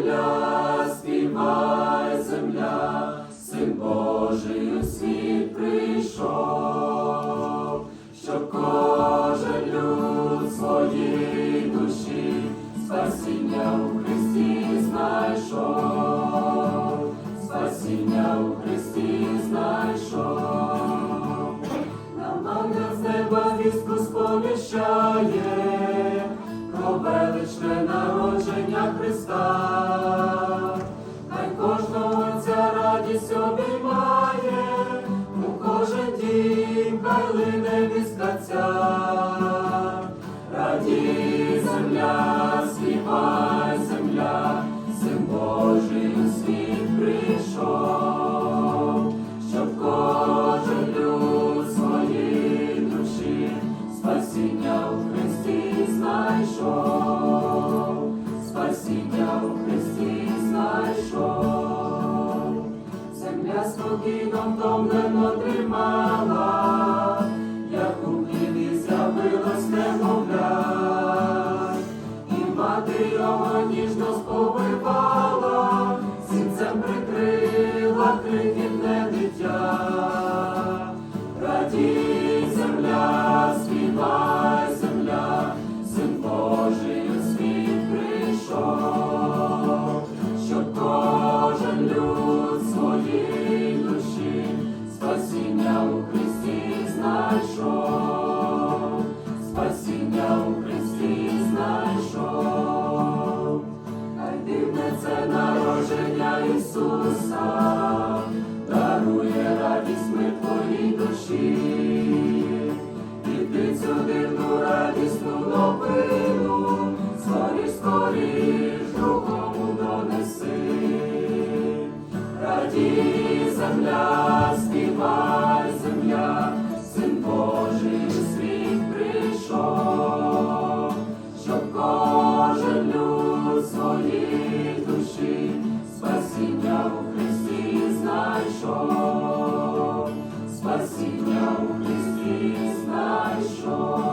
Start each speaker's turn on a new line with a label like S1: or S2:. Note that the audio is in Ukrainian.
S1: земля, співай, земля, син Божий у світ прийшов, щоб кожен люд своїй душі спасіння у Христі знайшов, спасіння у Христі знайшов. Нам ангел з неба вістку сповіщає величне народження Христа. Спасіння у Христі знайшов, спасіння у Христі знайшов, земля спокійно втомлено тримала, як у хлібі з'явилось немовля, і мати його ніжно сповивала, дариш, другому донеси, раді земля, співай земля, син Божий у світ прийшов, щоб кожен люд своїй душі, спасіння у Христі знайшов, спасіння у Христі знайшов.